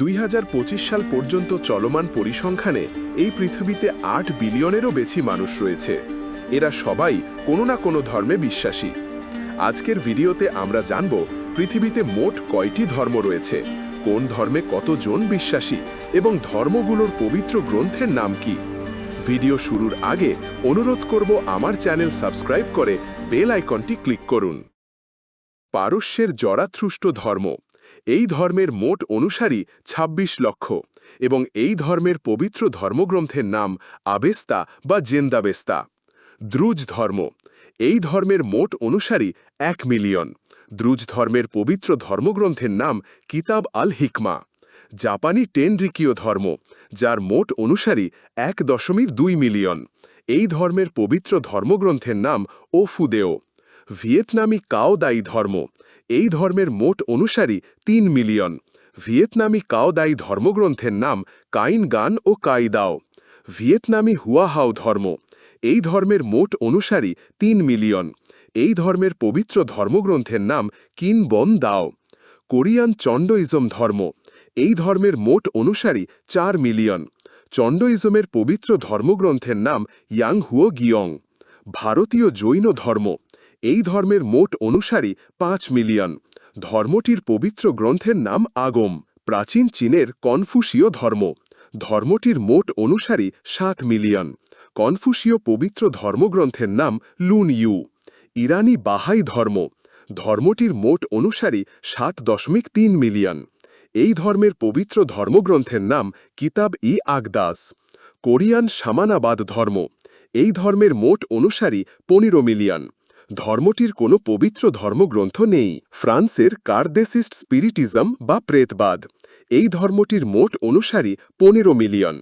দুই হাজার পঁচিশ সাল পর্যন্ত চলমান পরিসংখ্যানে এই পৃথিবীতে আট বিলিয়নেরও বেশি মানুষ রয়েছে। এরা সবাই কোনো না কোনো ধর্মে বিশ্বাসী। আজকের ভিডিওতে আমরা জানব পৃথিবীতে মোট কয়টি ধর্ম রয়েছে, কোন ধর্মে কতজন বিশ্বাসী এবং ধর্মগুলোর পবিত্র গ্রন্থের নাম কি। ভিডিও শুরুর আগে অনুরোধ করব আমার চ্যানেল সাবস্ক্রাইব করে বেল আইকনটি ক্লিক করুন। পারস্যের জরাথ্রুষ্ট ধর্ম এই ধর্মের মোট অনুসারী ২৬ লক্ষ এবং এই ধর্মের পবিত্র ধর্মগ্রন্থের নাম আবেস্তা বা জেন্দাবেস্তা। দ্রুজ ধর্ম, এই ধর্মের মোট অনুসারী এক মিলিয়ন। দ্রুজ ধর্মের পবিত্র ধর্মগ্রন্থের নাম কিতাব আল হিকমা জাপানি টেনরিকীয় ধর্ম, যার মোট অনুসারী এক দশমিক দুই মিলিয়ন। এই ধর্মের পবিত্র ধর্মগ্রন্থের নাম ওফুদেও। ভিয়েতনামি কাওদাই ধর্ম এই ধর্মের মোট অনুসারী তিন মিলিয়ন। ভিয়েতনামি কাওদাই ধর্মগ্রন্থের নাম কাইন গান ও কাইদাও। ভিয়েতনামি হুয়াহাও ধর্ম। এই ধর্মের মোট অনুসারী তিন মিলিয়ন। এই ধর্মের পবিত্র ধর্মগ্রন্থের নাম কিন বন দাও কোরিয়ান চণ্ডইজম ধর্ম। এই ধর্মের মোট অনুসারী চার মিলিয়ন। চণ্ডইজমের পবিত্র ধর্মগ্রন্থের নাম ইয়াং গিয়ং। ভারতীয় জৈন ধর্ম। এই ধর্মের মোট অনুসারী পাঁচ মিলিয়ন। ধর্মটির পবিত্র গ্রন্থের নাম আগম। প্রাচীন চীনের কনফুসীয় ধর্ম। ধর্মটির মোট অনুসারী সাত মিলিয়ন। কনফুসীয় পবিত্র ধর্মগ্রন্থের নাম লুন ইউ। ইরানি বাহাই ধর্ম। ধর্মটির মোট অনুসারী সাত দশমিক তিন মিলিয়ন। এই ধর্মের পবিত্র ধর্মগ্রন্থের নাম কিতাব ই আগদাস। কোরিয়ান সামানাবাদ ধর্ম। এই ধর্মের মোট অনুসারী পনেরো মিলিয়ন। ধর্মটির কোনো পবিত্র ধর্মগ্রন্থ নেই। ফ্রান্সের কার্দেসিস্ট স্পিরিটিজম বা প্রেতবাদ। এই ধর্মটির মোট অনুসারী পনেরো মিলিয়ন।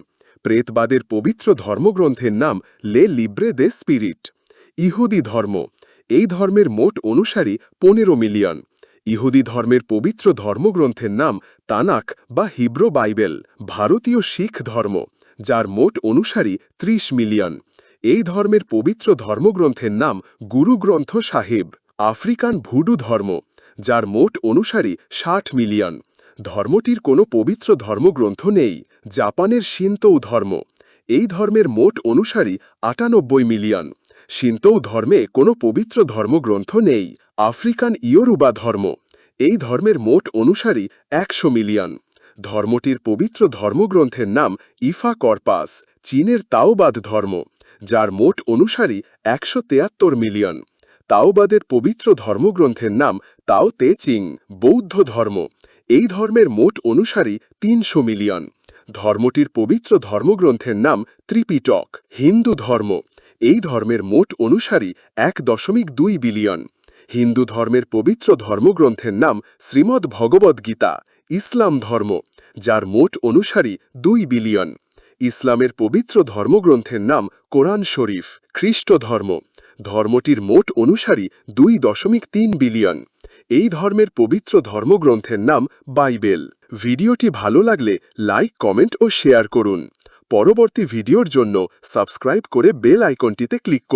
প্রেতবাদের পবিত্র ধর্মগ্রন্থের নাম লে লিব্রে দে স্পিরিট। ইহুদি ধর্ম। এই ধর্মের মোট অনুসারী পনেরো মিলিয়ন। ইহুদি ধর্মের পবিত্র ধর্মগ্রন্থের নাম তানাক বা হিব্রো বাইবেল। ভারতীয় শিখ ধর্ম, যার মোট অনুসারী ত্রিশ মিলিয়ন। এই ধর্মের পবিত্র ধর্মগ্রন্থের নাম গুরুগ্রন্থ সাহেব, আফ্রিকান ভুডু ধর্ম, যার মোট অনুসারী ষাট মিলিয়ন। ধর্মটির কোনো পবিত্র ধর্মগ্রন্থ নেই, জাপানের শিন্তৌ ধর্ম। এই ধর্মের মোট অনুসারী আটানব্বই মিলিয়ন। শিন্তৌ ধর্মে কোনো পবিত্র ধর্মগ্রন্থ নেই, আফ্রিকান ইয়োরুবা ধর্ম। এই ধর্মের মোট অনুসারী একশো মিলিয়ন। ধর্মটির পবিত্র ধর্মগ্রন্থের নাম ইফা কর্পাস চীনের তাওবাদ ধর্ম। যার মোট অনুসারী একশো মিলিয়ন। তাওবাদের পবিত্র ধর্মগ্রন্থের নাম তাও তে চিং, বৌদ্ধ ধর্ম। এই ধর্মের মোট অনুসারী তিনশো মিলিয়ন। ধর্মটির পবিত্র ধর্মগ্রন্থের নাম ত্রিপিটক, হিন্দু ধর্ম। এই ধর্মের মোট অনুসারী এক দশমিক দুই বিলিয়ন। হিন্দু ধর্মের পবিত্র ধর্মগ্রন্থের নাম শ্রীমদ্ ভগবদ্গীতা ইসলাম ধর্ম, যার মোট অনুসারী দুই বিলিয়ন। ইসলামের পবিত্র ধর্মগ্রন্থের নাম কোরআন শরীফ, খ্রিস্ট ধর্ম। ধর্মটির মোট অনুসারী দুই দশমিক তিন বিলিয়ন। এই ধর্মের পবিত্র ধর্মগ্রন্থের নাম বাইবেল। ভিডিওটি ভালো লাগলে লাইক, কমেন্ট ও শেয়ার করুন। পরবর্তী ভিডিওর জন্য সাবস্ক্রাইব করে বেল আইকনটিতে ক্লিক করুন।